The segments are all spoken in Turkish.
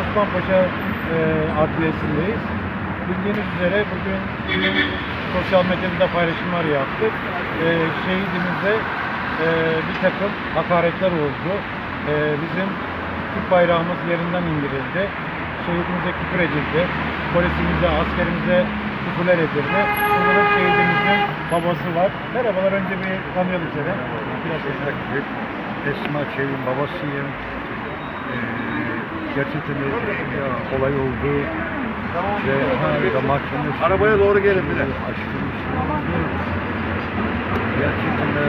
Osmanpaşa e, Adliyesi'ndeyiz. Bildiğiniz üzere bugün sosyal medyada paylaşımlar yaptık. E, şehidimize e, bir takım hakaretler oldu. E, bizim Türk bayrağımız yerinden indirildi. Şehidimize küfür edildi. Polisimize, askerimize küfürler edildi. Da şehidimizin babası var. Merhabalar önce bir tanıyalım seni. Biraz Esma Çelik'in babasıyım. Ee, gerçekten de ya, olay oldu. Ve hala mahkeme Arabaya doğru gelin bir de. Açılmış. Gerçekten de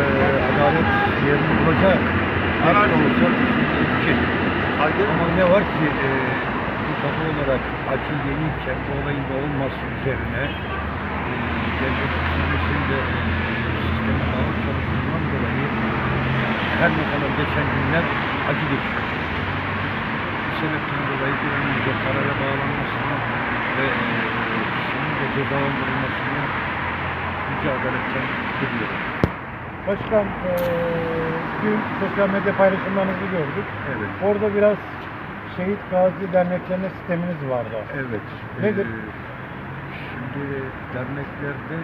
adalet yerini bulacak. Düşünülecek. Saygı. Ama ne var ki e, bir baba olarak acı yeniyken bu olayın da olması üzerine e, devlet hükümetinde e, sistemin ağır çalışmasından dolayı her ne kadar geçen günler acı geçiyor. Sebepten dolayı önce karara bağlanmasını ve e, kişinin de cezalandırılmasını yüce adaletten diliyorum. Başkan, e, dün sosyal medya paylaşımlarınızı gördük. Evet. Orada biraz şehit gazi derneklerine sisteminiz vardı. Evet. Nedir? Ee, şimdi derneklerde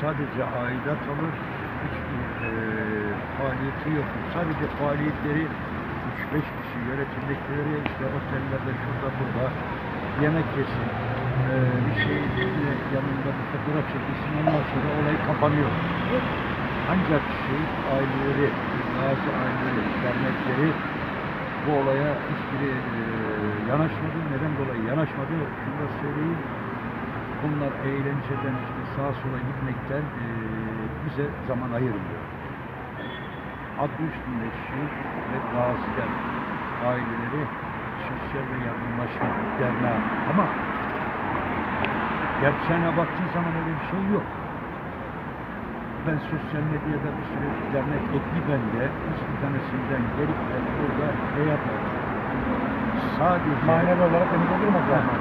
sadece aidat alır, hiçbir e, faaliyeti yok. Sadece faaliyetleri 3-5 kişi yönetimdekileri işte otellerde şurada burada yemek yesin, e, bir şey yanında bir fotoğraf çekilsin ondan sonra olay kapanıyor. Ancak şehit aileleri, gazi aileleri, dernekleri bu olaya hiçbiri e, yanaşmadı. Neden dolayı yanaşmadı? Şunu da söyleyeyim. Bunlar eğlenceden işte sağa sola gitmekten e, bize zaman ayırmıyor. Adı üstünde şehit ve gaziler aileleri sosyal ve yardımlaşma derneği. Ama gerçeğine baktığın zaman öyle bir şey yok. Ben sosyal medyada bir sürü dernek ekli bende. Hiçbir tanesinden gelip de burada şey yapmadım. Sadece Manevi olarak elimizde durmak lazım.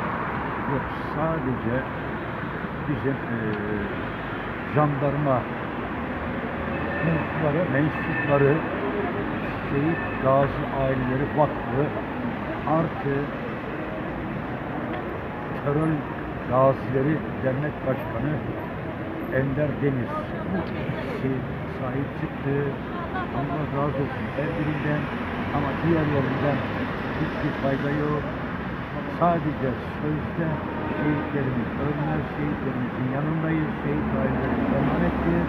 yok sadece bizim eee jandarma Mensupları. mensupları şehit gazi aileleri vakfı artı terör gazileri dernek başkanı Ender Deniz bu ikisi sahip çıktı. Allah razı olsun her birinden ama diğerlerinden hiçbir fayda yok. Sadece sözde şehitlerimiz ölmez, şehitlerimizin yanındayız, şehit aileleri emanettir.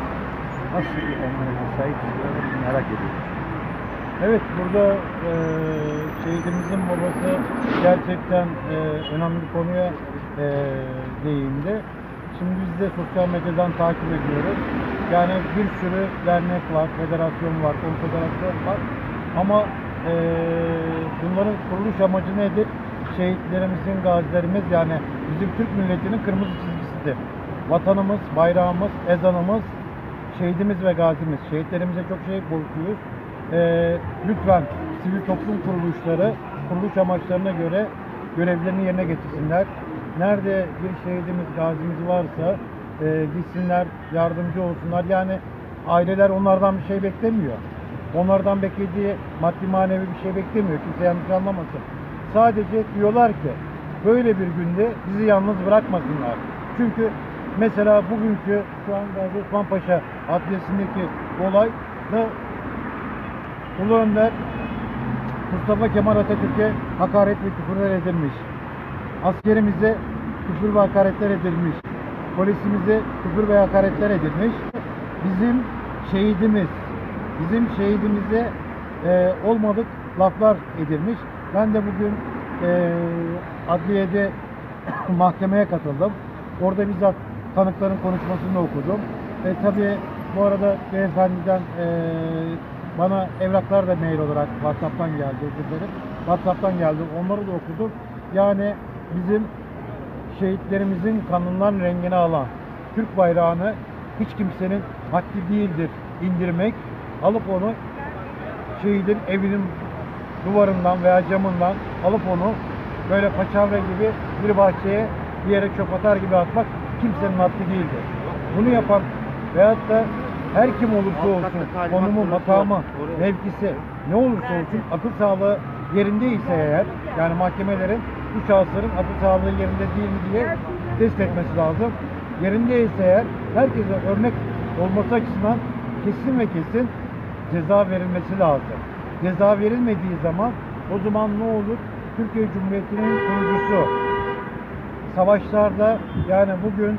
Nasıl emanete sahip çıkıyorlar merak ediyorum. Evet burada e, şehidimizin babası gerçekten e, önemli bir konuya e, değindi. Şimdi biz de sosyal medyadan takip ediyoruz. Yani bir sürü dernek var, federasyon var, konfederasyon var. Ama e, bunların kuruluş amacı nedir? Şehitlerimizin, gazilerimiz yani bizim Türk milletinin kırmızı çizgisidir. Vatanımız, bayrağımız, ezanımız, şehidimiz ve gazimiz. Şehitlerimize çok şey borçluyuz. Ee, lütfen sivil toplum kuruluşları kuruluş amaçlarına göre görevlerini yerine getirsinler. Nerede bir şehidimiz, gazimiz varsa e, gitsinler, yardımcı olsunlar. Yani aileler onlardan bir şey beklemiyor. Onlardan beklediği maddi manevi bir şey beklemiyor. Kimse yanlış anlamasın. Sadece diyorlar ki böyle bir günde bizi yalnız bırakmasınlar. Çünkü mesela bugünkü şu an Gazi Osman Paşa Adliyesi'ndeki olay da Ulu Önder Mustafa Kemal Atatürk'e hakaret ve küfürler edilmiş. Askerimize küfür ve hakaretler edilmiş. Polisimize küfür ve hakaretler edilmiş. Bizim şehidimiz, bizim şehidimize e, olmadık laflar edilmiş. Ben de bugün e, adliyede mahkemeye katıldım. Orada bizzat tanıkların konuşmasını okudum. E, tabii bu arada beyefendiden e, bana evraklar da mail olarak WhatsApp'tan geldi özür. WhatsApp'tan geldi. Onları da okudum. Yani bizim şehitlerimizin kanından rengini alan Türk bayrağını hiç kimsenin haddi değildir indirmek. Alıp onu şehidin evinin duvarından veya camından alıp onu böyle paçavra gibi bir bahçeye bir yere çöp atar gibi atmak kimsenin haddi değildir. Bunu yapan veyahut da her kim olursa olsun konumu, makamı, mevkisi ne olursa olsun akıl sağlığı yerindeyse eğer Yani mahkemelerin bu şahısların akıl sağlığı yerinde değil mi diye test etmesi lazım. Yerindeyse eğer herkese örnek olması açısından kesin ve kesin ceza verilmesi lazım. Ceza verilmediği zaman o zaman ne olur? Türkiye Cumhuriyeti'nin kurucusu savaşlarda yani bugün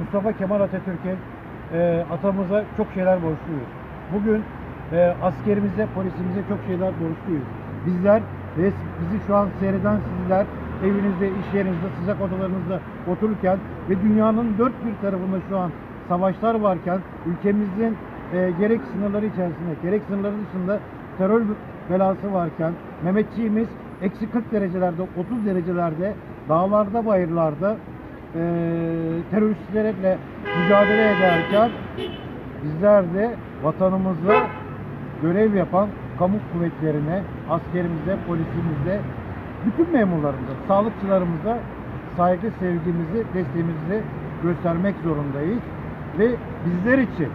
Mustafa Kemal Atatürk'e e, atamıza çok şeyler borçluyuz. Bugün e, askerimize, polisimize çok şeyler borçluyuz. Bizler ve bizi şu an seyreden sizler evinizde, iş yerinizde, sıcak odalarınızda otururken ve dünyanın dört bir tarafında şu an savaşlar varken ülkemizin e, gerek sınırları içerisinde gerek sınırları dışında terör belası varken Mehmetçiğimiz eksi 40 derecelerde 30 derecelerde dağlarda bayırlarda e, teröristlerle mücadele ederken bizler de vatanımızda görev yapan kamu kuvvetlerine, askerimize, polisimize, bütün memurlarımıza, sağlıkçılarımıza saygı, sevgimizi, desteğimizi göstermek zorundayız. Ve bizler için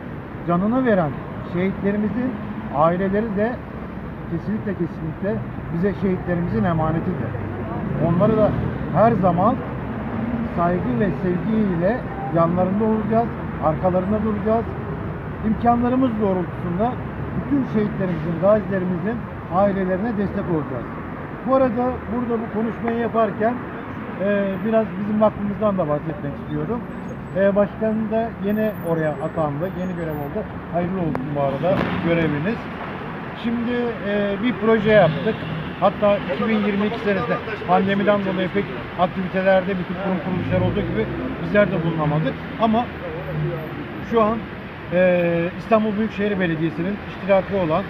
canını veren şehitlerimizin aileleri de kesinlikle kesinlikle bize şehitlerimizin emanetidir. Onları da her zaman saygı ve sevgiyle yanlarında olacağız, arkalarında duracağız. İmkanlarımız doğrultusunda bütün şehitlerimizin, gazilerimizin ailelerine destek olacağız. Bu arada burada bu konuşmayı yaparken e, biraz bizim vakfımızdan da bahsetmek istiyorum. E, başkan da yeni oraya atandı, yeni görev oldu. Hayırlı olsun bu arada göreviniz. Şimdi e, bir proje yaptık. Hatta 2022 senesinde pandemiden dolayı pek aktivitelerde bütün kurum kuruluşlar olduğu gibi bizler de bulunamadık. Ama şu an e, İstanbul Büyükşehir Belediyesi'nin iştiraki olan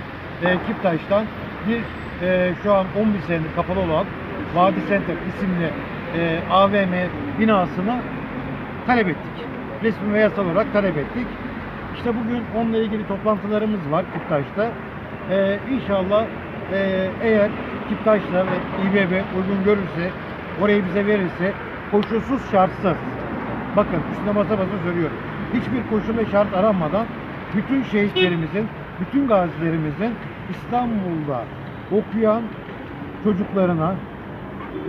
e, Kiptaş'tan bir e, şu an 11 senedir kapalı olan Vadi Center isimli e, AVM binasını talep ettik. Resmi ve yasal olarak talep ettik. İşte bugün onunla ilgili toplantılarımız var Kiptaş'ta. Ee, inşallah e, eğer Kiptaşlar ve İBB uygun görürse, orayı bize verirse koşulsuz şartsız. Bakın üstüne basa basa söylüyorum. Hiçbir koşul ve şart aranmadan bütün şehitlerimizin, bütün gazilerimizin İstanbul'da okuyan çocuklarına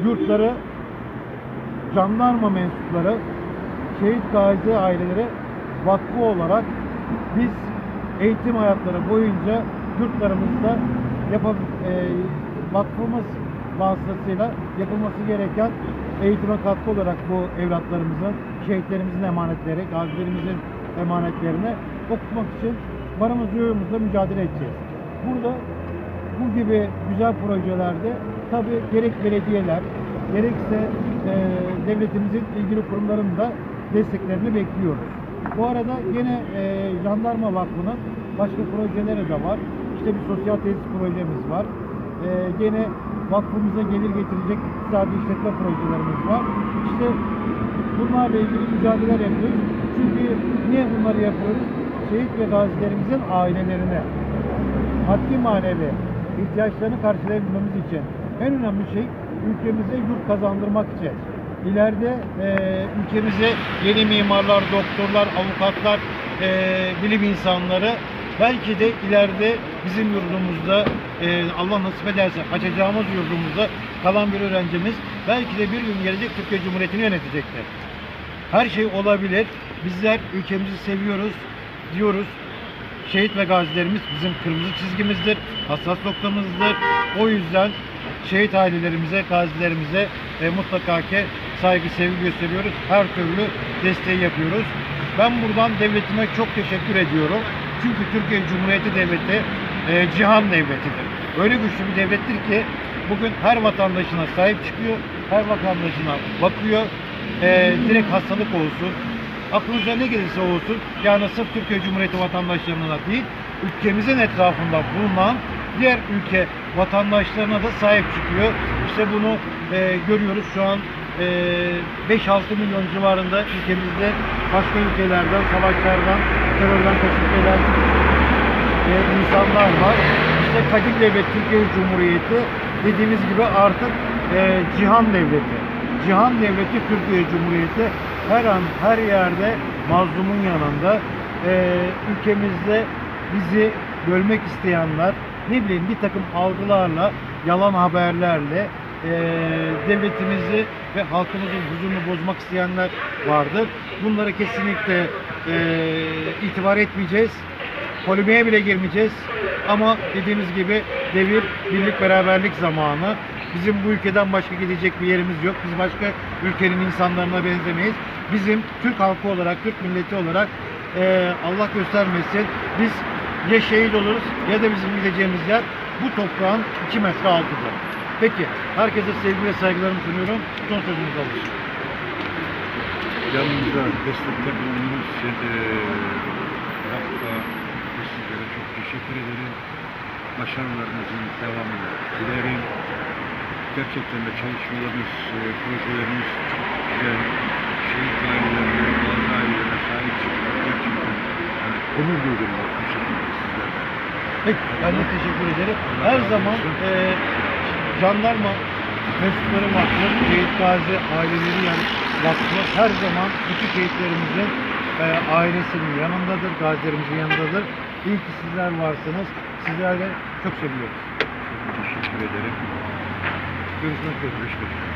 yurtları jandarma mensupları şehit gazi aileleri vakfı olarak biz eğitim hayatları boyunca yurtlarımızda yapa, e, vakfımız vasıtasıyla yapılması gereken eğitime katkı olarak bu evlatlarımızın, şehitlerimizin emanetleri, gazilerimizin emanetlerine okutmak için varımız yoğumuzla mücadele edeceğiz. Burada bu gibi güzel projelerde tabii gerek belediyeler, gerekse e, devletimizin ilgili kurumlarının da desteklerini bekliyoruz. Bu arada yine e, Jandarma Vakfı'nın başka projeleri de var. İşte bir sosyal tesis projemiz var. E, gene vakfımıza gelir getirecek iktisadi işletme projelerimiz var. İşte bunlarla ilgili mücadeleler yapıyoruz. Çünkü niye bunları yapıyoruz? Şehit ve gazilerimizin ailelerine maddi manevi ihtiyaçlarını karşılayabilmemiz için en önemli şey ülkemize yurt kazandırmak için. İleride e, ülkemize yeni mimarlar, doktorlar, avukatlar, e, bilim insanları belki de ileride bizim yurdumuzda e, Allah nasip ederse açacağımız yurdumuzda kalan bir öğrencimiz belki de bir gün gelecek Türkiye Cumhuriyeti'ni yönetecektir. Her şey olabilir. Bizler ülkemizi seviyoruz diyoruz. Şehit ve gazilerimiz bizim kırmızı çizgimizdir, hassas noktamızdır. O yüzden şehit ailelerimize, gazilerimize e, mutlaka ki saygı, sevgi gösteriyoruz. Her türlü desteği yapıyoruz. Ben buradan devletime çok teşekkür ediyorum. Çünkü Türkiye Cumhuriyeti Devleti e, cihan devletidir. Öyle güçlü bir devlettir ki bugün her vatandaşına sahip çıkıyor, her vatandaşına bakıyor. E, direkt hastalık olsun, aklınıza ne gelirse olsun yani sırf Türkiye Cumhuriyeti vatandaşlarına da değil ülkemizin etrafında bulunan diğer ülke vatandaşlarına da sahip çıkıyor. İşte bunu e, görüyoruz şu an 5-6 milyon civarında ülkemizde başka ülkelerden, savaşlardan, terörden kaçıp gelen e, insanlar var. İşte Kadim Devlet Türkiye Cumhuriyeti dediğimiz gibi artık e, cihan devleti. Cihan devleti Türkiye Cumhuriyeti her an her yerde mazlumun yanında e, ülkemizde bizi bölmek isteyenler ne bileyim bir takım algılarla yalan haberlerle e, devletimizi ve halkımızın huzurunu bozmak isteyenler vardır. Bunlara kesinlikle e, itibar etmeyeceğiz. Polemiğe bile girmeyeceğiz. Ama dediğimiz gibi devir birlik beraberlik zamanı. Bizim bu ülkeden başka gidecek bir yerimiz yok. Biz başka ülkenin insanlarına benzemeyiz. Bizim Türk halkı olarak, Türk milleti olarak eee, Allah göstermesin biz ya şehit oluruz ya da bizim gideceğimiz yer bu toprağın 2 metre altıdır. Peki, herkese sevgi ve saygılarımı sunuyorum. Son sözünüzü alın. Yanımıza destekte bulunduğunuz için eee Rabb'a ve sizlere çok teşekkür ederim. Başarılarınızın devamını dilerim. Gerçekten de çalışmalarınız, eee, projeleriniz çok güzel. Şehit ailelerine, bazı ailelere sahip çıkmak gerçekten yani onur duydum bu şekilde sizlerden. Peki, ben de teşekkür ederim. Her zaman eee jandarma mensupları vakfı, Şehit Gazi aileleri yani vakfı her zaman bütün şehitlerimizin eee, ailesinin yanındadır, gazilerimizin yanındadır. İyi ki sizler varsınız. Sizlerle çok seviyoruz. Teşekkür ederim. Görüşmek üzere. Görüşmek üzere.